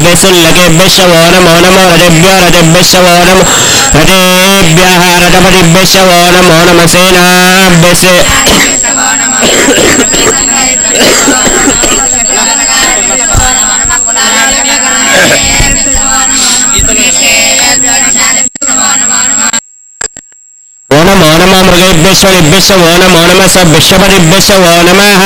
सुल्लकेभ्यश्च वो नमो नमो रजेभ्यो रजेभ्यश्च वो नमो रजेभ्यः रजपतिभ्यश्च वो नमो नमो मृगेभ्यश्वरेभ्यश्च वो नमो नमः सभ्यश्वरेभ्यश्च वो नमः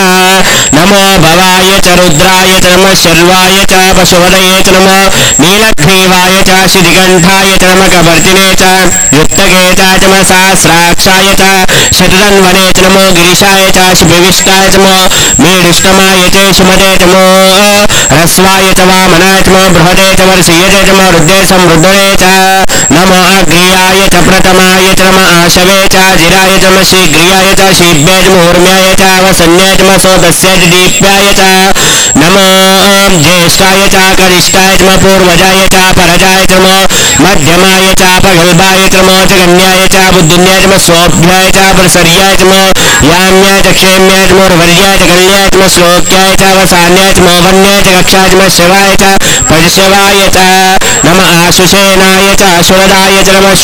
नमो भवाय च रुद्राय च नमः शर्वाय च पशुवदये च नमो नीलग्रीवाय च श्रीगण्ठाय च नमः कवर्तिने च युक्तगे च नमः सहस्राक्षाय च शतधन्वने च नमो गिरिशाय च शिभविष्टाय च नमो मेढुष्टमाय च सुमदे च नमो ह्रस्वाय च वामनाय च नमो बृहदे च वर्षीयते च नमो रुद्रे समृद्धये च नमो अग्रे సంవృద్ధనే చ నమో అగ్రియాయ చ ప్రథమాయ చ నమ ఆశవే చ జిరాయ చ నమ శీఘ్రియాయ చ శీభ్యాయ చ ఊర్మ్యాయ చ వసన్యాయ చ నమ సోదస్య చ దీప్యాయ చ నమో జ్యేష్ఠాయ చ కనిష్టాయ చ నమ పూర్వజాయ చ పరజాయ చ నమో మధ్యమాయ చ పగల్భాయ చ నమో చ గణ్యాయ చ బుద్ధిన్యాయ చ నమ స్వోభ్యాయ చ ప్రసర్యాయ చ నమో యామ్యాయ చ క్షేమ్యాయ చ నమో వర్యాయ చ గణ్యాయ చ నమ శ్లోక్యాయ చ వసాన్యాయ చ నమో వన్యాయ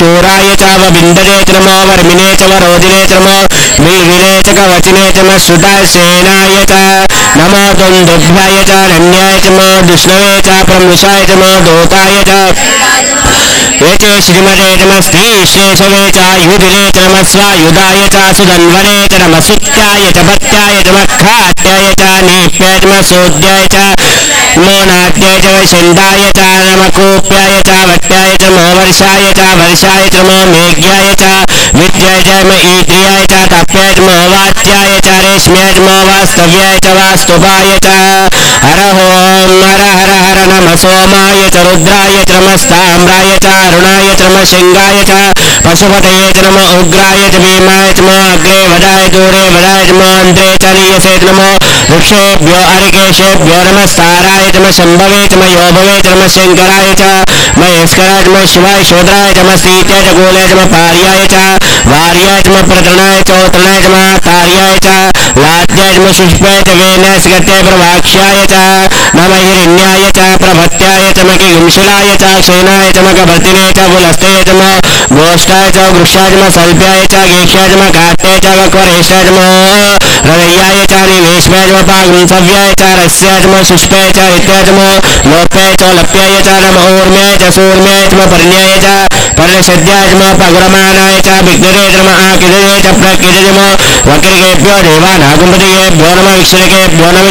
చ కక్షాయ చ నమ శివాయ చ పరిశవాయ చ నమ ఆశుషేనాయ చ అశ్వదాయ చ నమ శూరాయ చ వబిందనే చ నమో వర్మినే చ. వరోధినే చ నమో మిల్వినే చ కవచినే చ నమ సుదర్శేనాయ చ నమో దుందుభ్యాయ చ రమ్యాయ చ నమో దుష్ణవే చ ప్రముషాయ చ నమో దూతాయ చ ఏతే శ్రీమదే నమ శ్రీ శేషవే చ యుధిరే చ నమ స్వాయుధాయ చ సుధన్వనే చ నమ సుత్యాయ చ భత్యాయ చ మఖాట్యాయ చ నీప్యాయ చ నమ సోద్యాయ చ నమో నాట్యాయ చ వైశండాయ చ నమ కూప్యాయ చ వట్యాయ చ నమో వర్షాయ చ వర్షాయ చ నమో మేఘ్యాయ చ విద్యాయ చ నమ ఈద్రియాయ చ తప్యాయ చ నమో వాచ్యాయ చ రేష్మ్యాయ చ నమో వాస్తవ్యాయ చ వాస్తుపాయ చ హర ఓం హర హర హర నమ సోమాయ చ రుద్రాయ చ నమస్తామ్రాయ చ అరుణాయ చ నమ శంగాయ చ పశుపతయే చ నమ ఉగ్రాయ చ భీమాయ చ నమో అగ్రే వదాయ దూరే వదాయ చ నమో అంత్రే చ నీయసే చ నమో వృక్షేభ్యో హరికేశేభ్యో నమస్తారాయ చ నమ శంభవే చ నమ యోభవే చ నమ శంకరాయ చ మహేశ్వరాయ చ నమ శివాయ శోధరాయ చ నమ స్థిత్యాయ చ గోలాయ చ నమ పార్యాయ చ వార్యాయ చ నమ ప్రతరణాయ చ ఉత్తరణాయ చ నమ తార్యాయ చ లాత్యాయ చ నమ శుష్పాయ చ వేనాశగత్యాయ ప్రవాక్ష్యాయ చ నమ హిరణ్యాయ చ ప్రభత్యాయ చ నమ కింశిలాయ చ క్షేనాయ చ నమ కభర్తినే చ విఘ్నరే నమ చ నమ విక్షరికేభ్యో నమ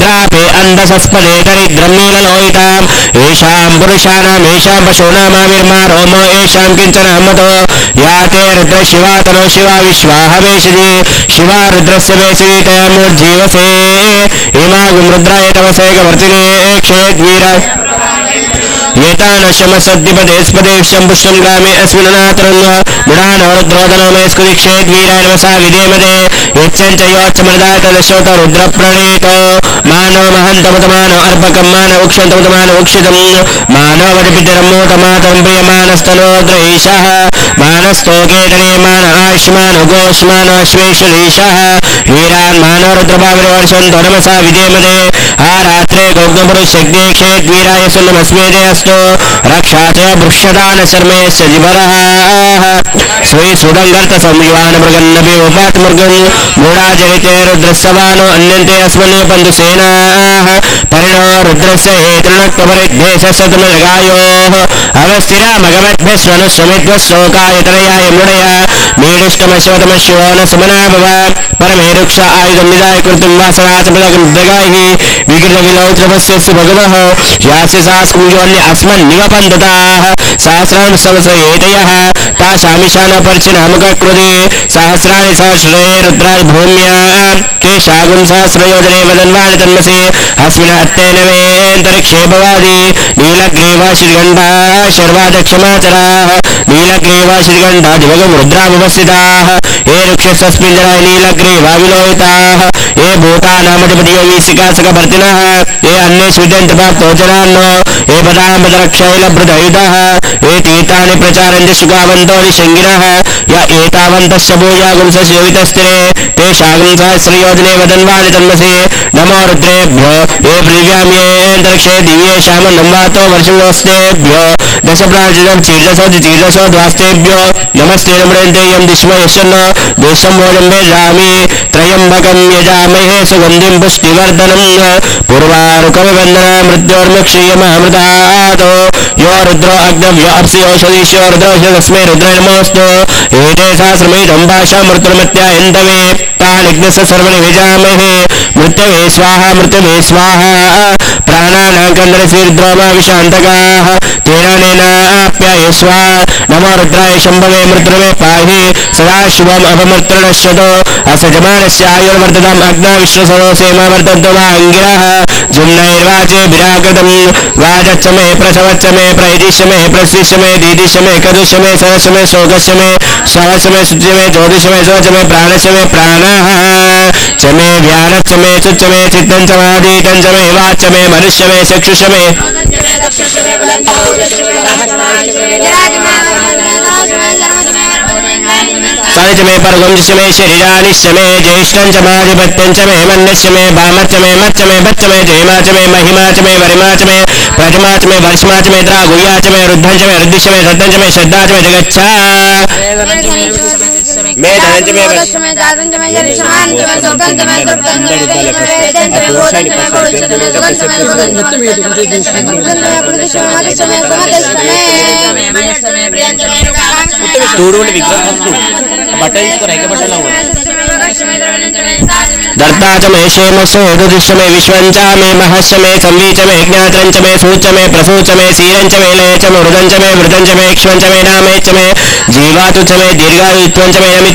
ద్రాపే దరిద్రం నీలలోహితాం ఏషాం ఏషాం పశూనామావిర్మా రోమో ఏషాం కించన అమ్మతో యాతే రుద్ర శివా తనో శివా విశ్వాహవేషిది శివా రుద్రస్య వేషిది తయామూర్జీవసే ఇమాగుం రుద్రాయ ఏతానశమసద్దిపదేస్పదేశం పుష్పం గ్రామే అస్మిన్నాతరం మృడానవరుద్రోదనో మే స్కుదిక్షేద్వీరాయ విధేమదే యచ్చంచయోచ్చమృదాయ తదశోత రుద్రప్రణీతో మానవ మహంతమతమాన అర్పకం మాన ఉక్షంతమతమాన ఉక్షితం మానవటిపితరమూతమాతం ప్రియమానస్తనోద్రైష మానస్తోకేతనే మాన ఆయుష్మాన్ గోష్మాన్ అశ్వేశ్వరీష వీరాన్ మానవరుద్రభావివర్షంతో నమసా విధేమదే रात्रे गौतमस्मेजयस्तु रक्षा वृक्षदान शर्मे सुडंगर्त संयुवान मृगन्न भी उपात मृगन मूढ़ा जयते रुद्रस्वान अन्यंते अस्मन पंच सेना परिणाम रुद्र से तृण कमरे తుమలగాయోః అవస్థిరామగమద్భ్యస్వనుస్వమిద్వశోకాయతనయాయ ముడయ మీడిష్టమశోతమశివో న సుమనా భవ పరమేరుక్ష ఆయుధం నిదాయ కృతం వాసనాచమదగైః వికృత విలౌత్రమస్యస్సు భగవః యాస్య సాస్కుంజోల్య అస్మన్ నివపంతతాః సహస్రాన్ सहस्राण संसयेतयः तासामिशानपर्चिनामककृते सहस्राणि सहस्रे रुद्राय भूम्या, ते शागुं सहस्रयोजने वदन्वाणि तन्मसे। अस्मिन् हत्तेन वेन्तरिक्षे भवादि नीलग्रीवा श्रीगण्डा शर्वादक्षमाचराः। नीलग्रीवाशिगंध दिवगम रुद्रावस्थिता हे रुक्षस्मिंदर नीलग्रीवालोहिता हे भूतानामधिपतियोगिशिकासक भर्तिन हे अन्य सूर्यंत प्राप्तोचरान्नो हे पदामृतरक्षैलभृतयुतः हे तीर्थानि प्रचारन्ति सुखावन्तो निषङ्गिनः य एतावन्तस्य भूयागुंसयोगितस्तिरे ते शागुंसहस्रयोजने वदन्वानि तन्मसे नमो रुद्रेभ्यो हे पृथिव्यां ये अन्तरिक्षे दिव्ये श्यामं नम्वातो वर्षोस्तेभ्यो వర్షమోస్తేభ్యో దశ ప్రాచితం చీర్దశో చీర్దశో ద్వాస్తేభ్యో నమస్తే నమృంతేయం దిశ్వ యశన్న దేశం మోజం వేజామి త్రయంబకం యజామహే సుగంధిం పుష్టివర్ధనం పూర్వారుకవివందన మృత్యోర్ముక్షీయమామృతాతో యో రుద్రో అగ్నవ్యో అప్సి ఔషధీశ్యో రుద్రోషధస్మే రుద్రనమోస్తు ఏతే సహస్రమేదం భాషా మృత్యుర్మత్యాయంతమే తానిగ్నస సర్వని విజామహే మృత్యవే స్వాహ మృత్యవే స్వాహ ప్రాణానాకందరశీర్ద్రోమా విశాంతకాః తేనానేనాప్యాయస్వ నమో రుద్రాయ శంభవే మృత్యుమే ीरनेनाप्याय स्वा नमो रुद्राय शम्भवे मृद्रवे पाहि सदाशिवम् अपमर्तृणश्यतो अस्य जमानस्य आयुर्वर्धतम् अग्ना विश्वसदो सेमा वर्धन्तो वा अङ्गिरः जुम्नैर्वाचे विराकृतं वाजच्च मे प्रसवच्च मे प्रैदिश्य मे प्रसिश्य मे दीदिश्य मे कदुष्य मे सहस्य मे शोकस्य मे शवस्य मे शुच्य मे ज्योतिष मे शोच मे प्राणस्य मे प्राणः చ మాదీతం చ మే వాచ మే మనుష్య మే చక్షుష మే తాని చ మే పర్గం చ మే శరీరానిశ్చ మే జ్యేష్ఠం చ మాధిపత్యం చ మే మన్నస్య మే భామచ్చ మే మచ్చ మే బచ్చ మే జయమా చ మే మహిమా చ మే వరిమా చ మే ప్రతిమా చ మే వర్ష్మా చ మే ద్రాగుయ్యా చ మే రుద్ధం చ మే రుద్ధిష మే సద్దం చ మే శ్రద్ధా చ మే జగచ్చ మే ధనం చ మే వశ- చూడుండి విగ్రహం బట్ట తీసుకోరా ఎక్క బట్టలు దర్తా చ మే క్షేమస్య మే రుదిశ్య మే విశ్వం చ మే మహస్య మే సంవీచ మే జ్ఞాతం చ మే సూచ మే ప్రసూచ మే శీలం చ మే లయ చ మే మృదం చ మే మృతం చ మే క్ష్మం చ మే నామే చ మే జీవాతు చ మే దీర్ఘాయుత్వం చ మే అమిత్రం చ మే భయం చ మే సుగం చ మే శయనం చ మే సూచా చ మే సుదిరం చ మే ఊచ మే సునృతా చ మే పయస్య మే రస చ మే ఘృతం చ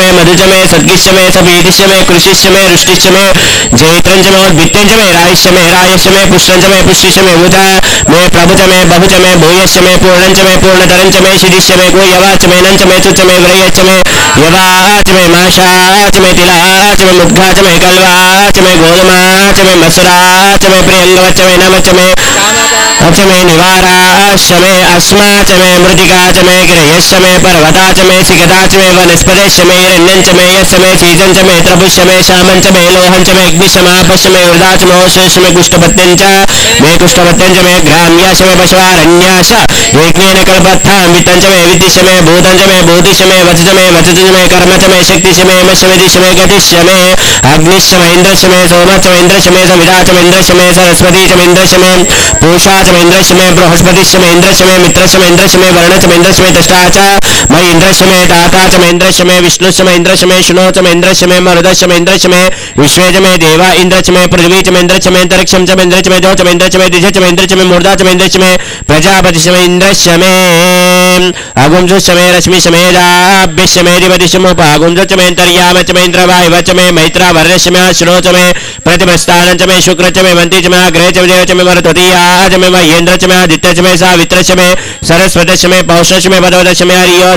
మే మధు చ మే సద్గిశ్య మే సపీతిశ్య మే కృషిశ్య మే రుష్టిశ్య మే జైత్రం చ మే ఉద్భిత్యం చ మే రాయిష్య మే రాయస్య మే పుష్పం చ మే పుష్టిశ్య మే ఉత మే ప్రభు చ మే బహు చ మే భూయస్య మే పూర్ణం చ మే పూర్ణతరం చ మే శిరిష్య మే గోయవా చ మే నం చ మే చుచ్చ మే వ్రయ చ మే యవా చ మే మాషా చ మే తిలా చ మే ముద్గా చ మే కల్వా చ మే గోధుమా చ మే మసురా చ మే ప్రియంగవ చ మే నమ చ మే చ మే నివారాశ్చ మే అస్మా చ మే మృతికా చ మే గిరయశ్చ మే పర్వతా చ మే సిగతా చ మే వనస్పతిశ్చ మే హిరణ్యం చ మే యస్య మే సీజం చ మే త్రపుష్య మే శామం చ మే లోహం చ మే అగ్నిశ్య మాపశ్య మే వృదా చ మే ఓషశ్చ మే కుష్ఠపత్యం చ మే కుష్ఠపత్యం చ మే గ్రామ్యాశ మే పశువారణ్యాశ యజ్ఞేన కల్పత్థాం విత్తం చ మే విద్దిశ్య మే భూతం చ మే భూతిశ్య మే వచ చ మే వచ చ మే కర్మ చ మే శక్తిశ్య మే యమశ్య మే దిశ్య మే గతిశ్య మే అగ్నిశ్య మే ఇంద్రశ్య మే సోమశ్చ మే ఇంద్రశ్య మే సవితా చ మే ఇంద్రశ్య మే సరస్వతీ చ మే ఇంద్రశ్య మే పూషా చ మే ఇంద్రశ్య మే బృహస్పతిశ్య మే ఇంద్రశ్య మే మిత్రశ్య మే ఇంద్రశ్య మే వరుణ చ మే ఇంద్రశ్య మే తష్టా చ మై ఇంద్రశ్య మే తాతా చ మే ఇంద్రశ్య మే విష్ణుశ్య మే ఇంద్రశ్య मई इंद्रश में दाता च महेंद्रश में विष्णुश में इंद्रश में शुणो च महेंद्रश में मरुदश में इंद्रश में विश्वेज में देवा इंद्रच में पृथ्वी चम महेंद्रच में अंतरिक्षम च महेंद्रच में दो च महेंद्रच में द्विज च महेंद्रच में मूर्धा च महेंद्रच में प्रजापति में इंद्रश में अगुंजु समय रश्मि समय दिवदिश मुपागुंजु च में अंतर्याम चम में इंद्रवायु च मैत्रा वर्णश में श्रो चमे में प्रतिप्रस्थान शुक्र चमे में वंति च में अग्रह च में च में चमे च में महेंद्र च में आदित्य च में सावित्र चमे में सरस्वत च में पौष च में हरियो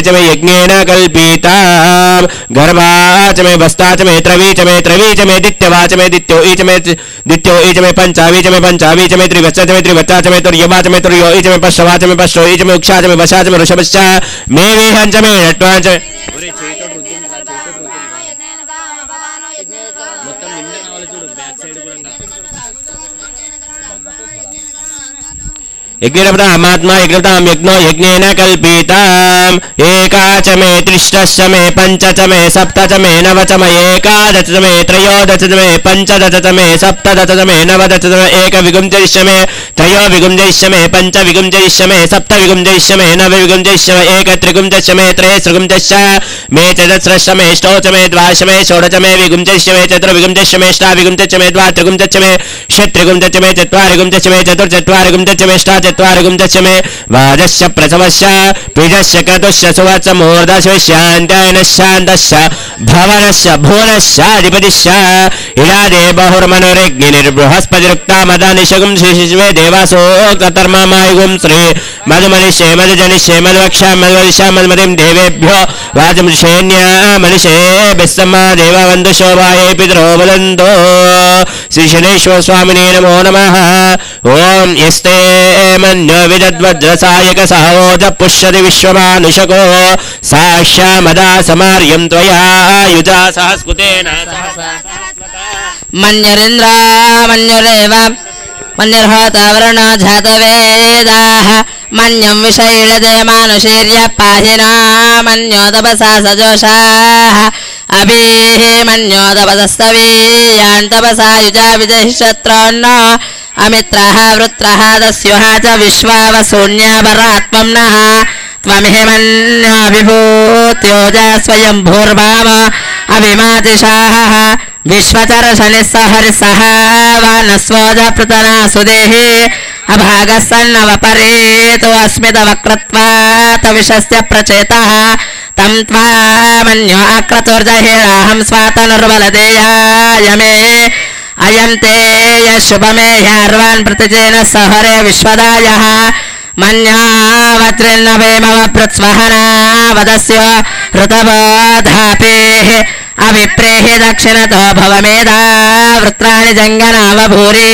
च मे यज्ञेन कल्पिता गर्भा च मे वस्ता च मे त्रवी च मे त्रवी च मे दित्यवा च मे दित्यो ई च मे दित्यो ई च मे पञ्चावी च मे पञ्चावी च मे त्रिवत्स च मे त्रिवत्सा च मे तुर्यवा च मे तुर्यो ई च मे पश्चवा च मे पश्चो ई च मे उक्षा च मे वशा च मे ऋषभश्च मे वेहं च मे नट्वा च मे మొత్తం నిండా కావాలి చూడు బ్యాక్ సైడ్ యజ్ఞరపతామాత్మా యజ్ఞతాం యజ్ఞో యజ్ఞేన కల్పితాం. ఏకా చ మే త్రిష్టశ్చ మే పంచ చ మే సప్త చ మే నవ చ మే ఏకాదశ చ మే త్రయోదశ చ మే పంచదశ చ మే సప్తదశ చ మే నవదశ చ మే ఏక విగుంజయిష్య మే త్రయో విగుంజయిష్య మే పంచ విగుంజయిష్య మే సప్త విగుంజయిష్య మే నవ విగుంజయిష్య మే ఏక త్రిగుంజస్య మే త్రయస్రగుంజస్య మే చదస్రశ మే ష్టోచ మే ద్వాశ మే షోడచ మే విగుంజయిష్య మే చతుర్ విగుంజస్య మే ష్టా విగుంజస్య మే ద్వా త్రిగుంజస్య మే షట్ త్రిగుంజస్య మే చత్వారిగుంజస్య మే చతుర్ చత్వారిగుంజస్య మే चत्वारिगुंशमे वाजस्य प्रथमस्य द्विजस्य क्रतुस्य सुवत्स मुहूर्दशविश्यान्त्ययन शान्तस्य भवनस्य भुवनस्य अधिपतिश्च इरादे बहुर्मनुरिग्निर्बृहस्पतिरुक्ता मदानिशगुं शिशिवे देवासो कृतर्मायुगुं श्री मधुमनिषे मधुजनिषे मधुवक्षा मधुवदिशा मधुमतिं देवेभ्यो वाजमुषेण्या मनिषे विस्सम्मा देववन्तु पितरो बलन्तो। శ్రీ శనేశ్వర స్వామినే నమో నమ. ఓం ఎస్తే మన్యో విదద్వద్రసాయక సహోజ పుష్యతి విశ్వమానుషకో. సాశ్యామదా సమార్యం త్వయాయుజా సహస్కృతేన మన్యరేంద్ర మన్యరేవ మన్యర్హోతావరణ జాతవేదాః मन्यं विषैळदे मानुषीर्य पाहिना मन्यो तपसा सजोषाः अभिः मन्यो तपसस्तवीयान् तपसा युजा विजहिषत्रोन्न अमित्रः वृत्रः दस्युः च विश्वावशून्यापरात्मम्नः त्वमिहिमन्याभिभूत्योजा स्वयं भूर्भाव अभिमातिशाः विश्वचरशनिः सहरिसः वानस्वोज पृतना सुदेहि अभागः सन्नवपरेतो अस्मितवक्रत्वात् विशस्य प्रचेतः तं त्वामन्यो अक्रतुर्जहिराहं स्वातनुर्बलदेयाय मे अयं ते यः शुभमे ह्यार्वान् प्रतिजेन सहरे विश्वदायः मन्यावत्रिन्न वेमव पृत्स्वहना वदस्य ऋतवधापेः अभिप्रेः दक्षिणतो भवमेधा वृत्राणि जङ्गनावभूरि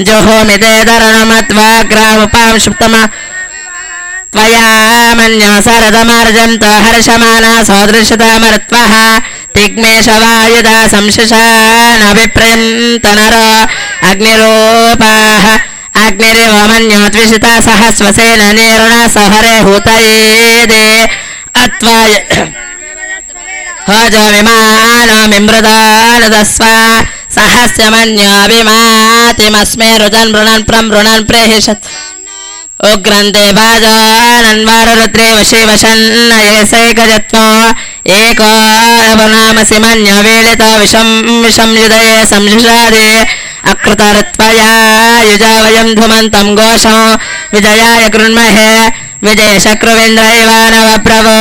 जुहोमितेतरणमत्वाग्रामुपांशुप्तमा त्वया मन्यसरदमर्जन्त हर्षमाना सौदृशतामर्त्वः तिग्मेशवायुधा संशशानभिप्रयन्तनर अग्निरूपाः, अग्निरिव मन्योद्विषिता सह स्वसेन निर्णा सहरे हूतयेदे। अत्वाय हजो विमानमिमृदानदस्व सहस्य తిమస్మే రుజన్ మృణన్ ప్రం రుణన్ ప్రేషత్ ఉగ్రంతే బాజానన్వారుద్రే వశీవశన్నయేసైకజత్వో ఏకోనామసి మన్యవేళిత విషం విషం యుదయే సంషాదే అకృతరత్వయా యుజావయం ధుమంతం ఘోషం విజయాయ గృణ్మహే విజయశక్రువేంద్రైవానవ ప్రభో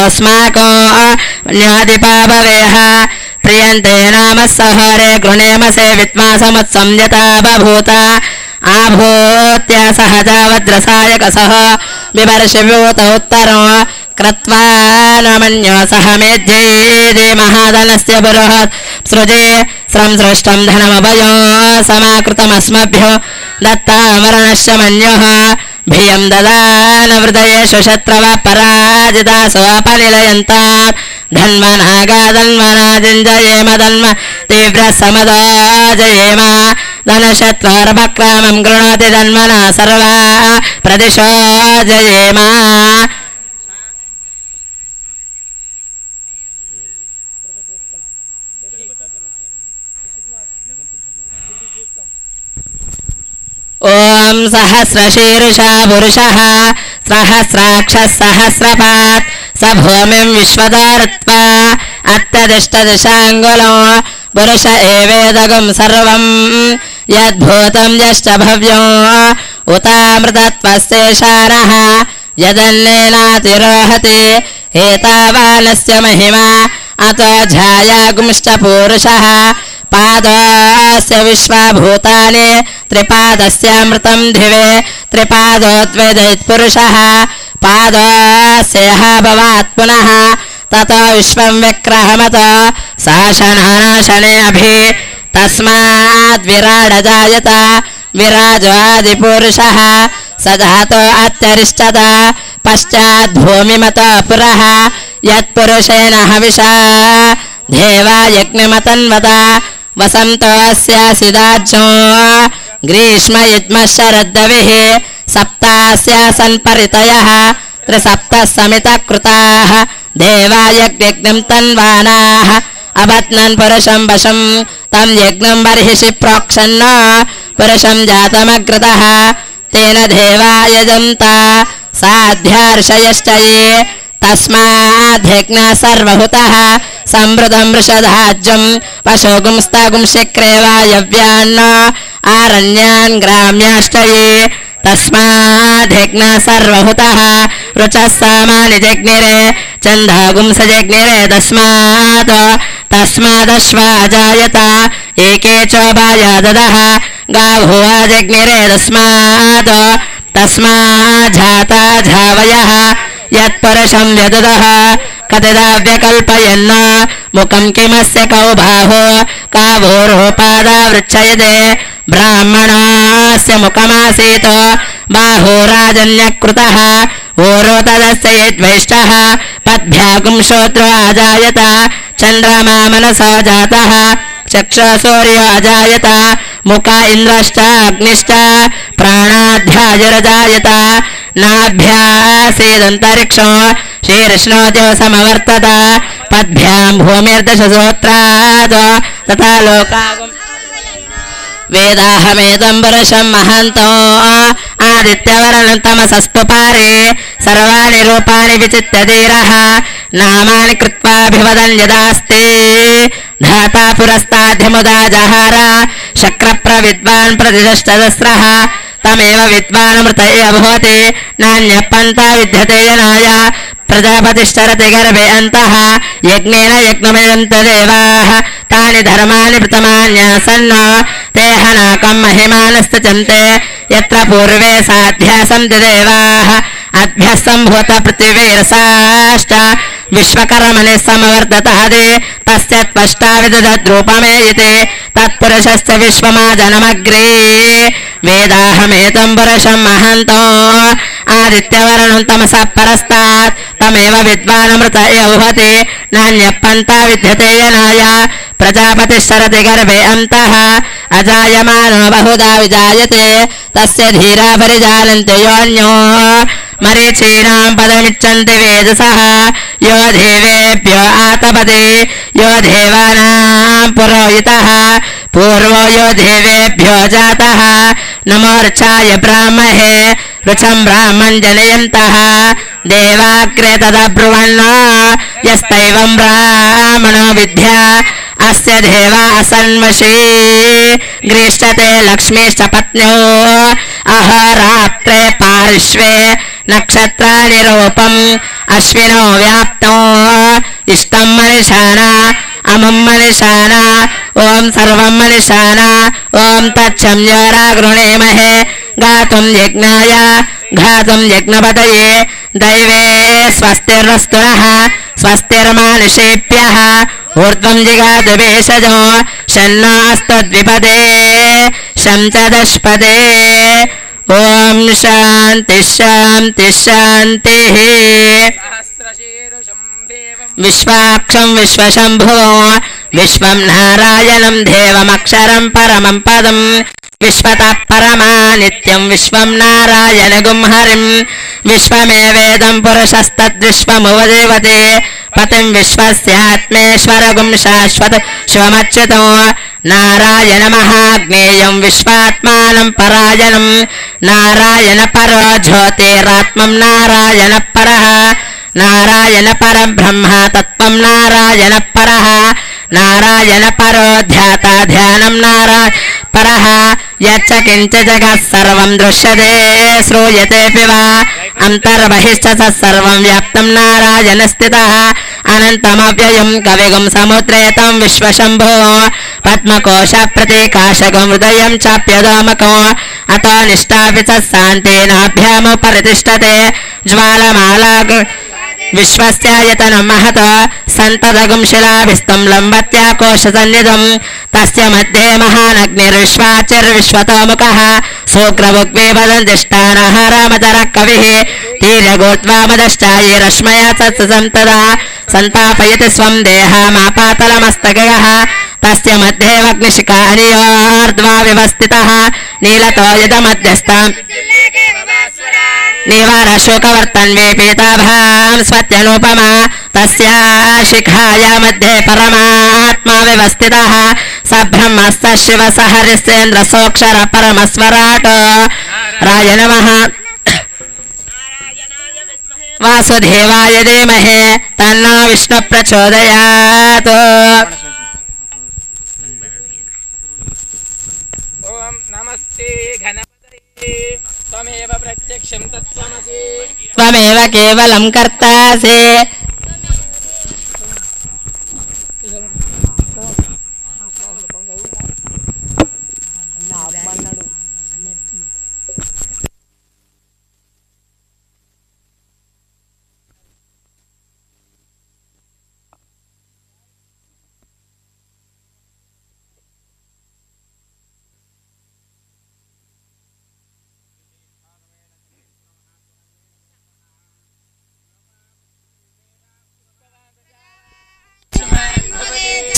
అస్మాకో న్యాదిపాపవేహ प्रियन्ते नाम सहरे गृणेमसे विद्वासमुत्संयता बभूत आभूत्य सहजा वज्रसायकसः बिभर्षिभूत उत्तरो कृत्वा नमन्यो सह मेध्यैदे महाधनस्य बृहत् सृजे संसृष्टं धनमभयो समाकृतमस्मभ्यो दत्तामरणश्च मन्यः భియం దదాన హృదయేషు శత్రవ పరాజిత స్వపనిలయంతా ధన్వనాగాధన్వనాజింజయేమధన్వ తీవ్ర సమదో ధన శత్రుర్భక్రామం గృణోతి ధన్వనా సర్వా ప్రదిశోజయేమ सहस्रशीर्षा पुरुषः सहस्राक्षः सहस्रपात् स भूमिं विश्वदारत्वा अत्यदिष्टदिशाङ्गुलो पुरुष एवेदगुं सर्वं यद्भूतं यश्च भव्यो उतामृतत्वस्तेषारः यदन्नेनातिरोहति एतावानस्य महिमा अतो झायागुंश्च पूरुषः पादस्य विश्वभूतानि त्रिपादस्यामृतं धिवे त्रिपादोद्वेदयत्पुरुषः पादस्यः भवात् पुनः ततो विश्वं विक्रहमत शासनाशने अभि तस्माद् विराडजायत विराजादिपुरुषः स धातो अत्यरिष्टत पश्चात् भूमिमत पुरः यत्पुरुषेण हविषा देवा यज्ञमतन्वत वसन्तोऽस्यासिदाज्यो ग्रीष्म युग्मः शरद्दविः सप्तास्यासन् परितयः त्रिसप्तः समितकृताः देवायज्ञम् तन्वानाः अबध्नन् पुरुषम् वशम् तम् यज्ञम् बर्हिषि प्रोक्षन्न पुरुषम् जातमग्रतः तेन देवा यजन्ता साध्यार्षयश्च ये తస్మాఘ్న సర్వహుత సంవృతం వృషధాజ్యం పశోగుంస్తాగుం శక్రేవాయవ్యాన్న ఆరణ్యాన్ గ్రామ్యాష్టయే తస్మాఘ్న సర్వహుత రుచస్సామాని జగ్నిరే చందాగుంస జగ్నిరే తస్మాత్ తస్మాదశ్వాజాయత ఏకే చోభాయా దద గాభువా జగ్నిరే తస్మాత్ తస్మాజాత జావయ యత్పరశం వ్యదద కథదావ్యకల్పయన్న ముఖం కిమస్య కౌబాహో కావోర్హోపాదావృచ్చయతే బ్రాహ్మణాస్య ముఖమాసీత్ బాహోరాజన్యకృత ఓరో తదస్యైష్ట పద్భ్యాగుం శోత్రో చంద్రమా మనసో జాత చక్షసూర్యో అజాయత ముఖ ఇంద్రష్ట అగ్నిష్ట ప్రాణాధ్యాయురజాయత నాభ్యాసీదంతరిక్షో శ్రీర్ష్ణోజోసమవర్తత పద్భ్యాం భూమిర్దశసూత్రాత్ తథా మహంతో ఆదిత్యవరణం తమసస్తు పారే సర్వాణి రూపాణి విచిత్య ధీర నామాని కృత్వాభివదన్ ధాతా జహార శక్ర ప్రవిద్వాన్ ప్రతిష్ట తమేవ విద్వానమృత అభవతి నాణ్యపంతా విద్యతే జనాయ ప్రజాపతిష్టరతి గర్భే అంత యజ్ఞేన యజ్ఞమయంత దేవాః తాని ధర్మాని ప్రతమాన్యాసన్నో తేహనాకం మహిమానస్తచంతే ఎత్ర పూర్వే సాధ్యాసం దేవా ते हनाकम् महिमानस्तचन्ते यत्र पूर्वे साध्या सन्ति देवाः अभ्यः सम्भूत पृथिवीरसाश्च विश्वकर्मणि समवर्ततः ते तस्य त्वष्टा विदधद्रूपमेयते तत्पुरुषस्य विश्वमाजनमग्रे वेदाहमेतम् पुरुषम् महान्तो आदित्यवर्णम् तमसः परस्तात् तमेव विद्वानमृत यौहति नान्यः पन्था विद्यते यनाय प्रजापतिश्चरति गर्भे अन्तः अजायमानो बहुधा विजायते तस्य धीरा परिजानन्ति योऽन्यो मरीचीनाम् पदमिच्छन्ति वेदसः यो देवेभ्यो आतपति यो देवानाम् पुरोहितः पूर्वो यो देवेभ्यो जातः नमोर्चाय ब्राह्महे रुचम् ब्राह्मम् जनयन्तः देवाग्रे तदब्रुवन् यस्तैवम् ब्राह्मणो विद्या अस्य देवा असन्मषे ग्रीष्यते लक्ष्मीश्च पत्न्यो अहरात्रे पार्श्वे नक्षत्राणि रूपम् अश्विनो व्याप्तो इष्टम् मनिषाणा अमुम् मनिषाणा ॐ सर्वम् मनिषाणा ॐ तच्छम्योरा गृणीमहे गातुम् यज्ञाय घातुम् यज्ञपतये दैवे स्वस्तिर्वस्तुनः स्वस्तिर्मानुषेभ्यः ऊर्ध्वम् जिगातु भेषजो शन्नास्तद्विपदे शं च दष्पदे ॐ शान्तिः शान्तिः शान्तिः विश्वाक्षम् विश्वशम्भुवो विश्वम् नारायणम् देवमक्षरम् परमम् पदम् విశ్వత పరమా నిత్యం విశ్వం నారాయణగుం హరిం విశ్వమేవేదం పురుషస్తద్విశ్వమువదేవతే పతిం విశ్వస్యాత్మేశ్వరగుం శాశ్వత శివమచ్యుతో నారాయణ మహాగ్నేయం విశ్వాత్మానం పరాయణం నారాయణ పర జ్యోతిరాత్మం నారాయణ పర నారాయణ పరబ్రహ్మ తత్వం నారాయణ పర నారాయణ పరో ధ్యాత ధ్యానం నారాయణ परः यच्च किञ्च जगः सर्वम् दृश्यते श्रूयतेऽपि वा अन्तर्बहिश्च स सर्वम् व्याप्तम् नारायण स्थितः अनन्तमव्ययम् कविगुम् समुद्रे तम् विश्वशम्भो पद्मकोश प्रतीकाशगम् हृदयम् चाप्यदामको अतो निष्ठापि च शान्तेनाभ्यामुपरितिष्ठते ज्वालमाला విశ్వస్యాయతనం మహత సంతదగుంశిలాభిస్తం లంబత్యాకోశసన్నిధం తస్య మధ్యే మహానగ్నిర్విశ్వాచర్విశ్వతోముఖ శూక్రముగ్వే వదంతిష్టానః రామచరः కవిः తీరగోద్వామదశ్చాయీరశ్మయా సత్ససం తదా సంతాపయతి స్వం దేహ దేహమాపాతలమస్తగయः తస్య మధ్యే నియోర్ధ్వా వ్యవస్థితः నీలతో యదమధ్యస్థాం यदमध्यस्थाम् निवारशोकवर्तन्वे पीताभां स्वत्यनुपमा तस्या शिखाया मध्ये परमात्मा व्यवस्थितः स ब्रह्मस्त शिवस हरिश्चेन्द्रसोऽक्षर परमस्वराट राय नमः वासुदेवाय धीमहि तन्नो विष्णु त्वमेव केवलं कर्तासि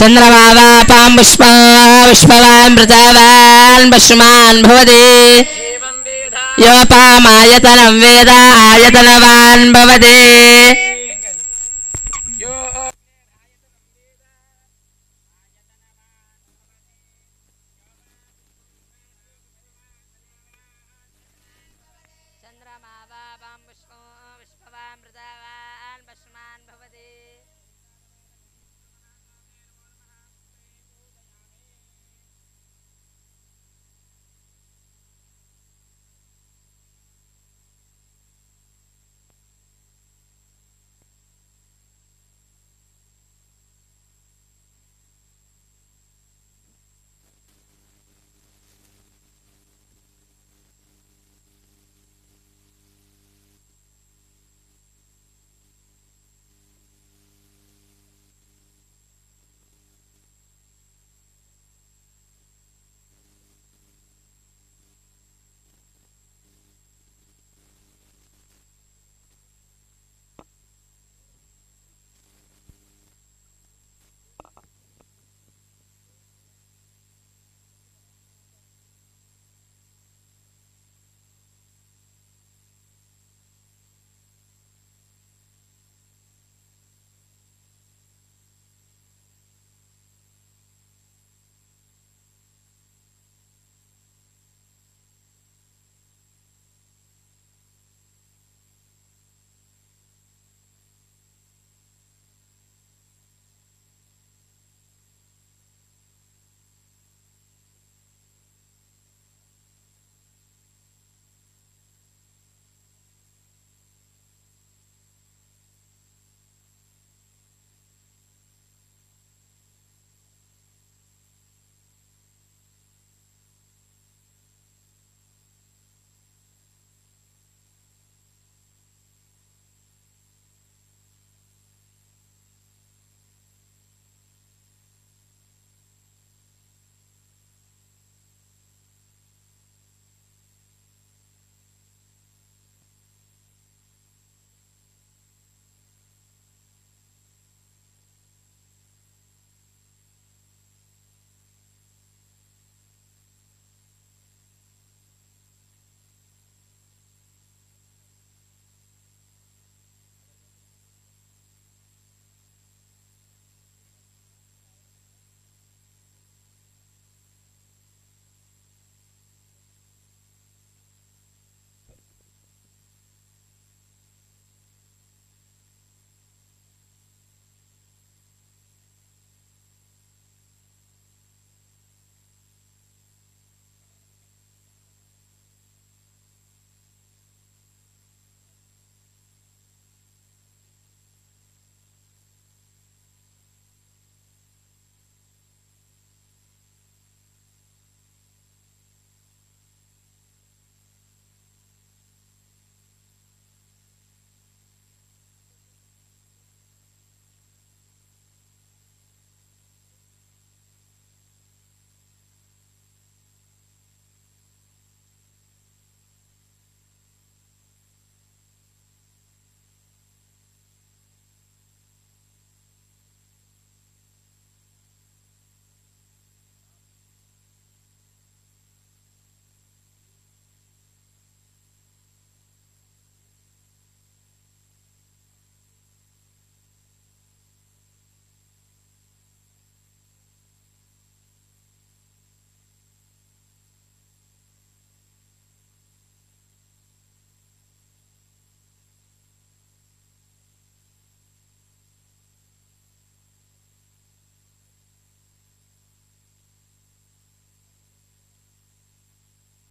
चन्द्रमावापाम् पुष्पा पुष्पवान् वृतावान् पुष्मान् भवति। यो पामायतन वेदा आयतनवान् भवते।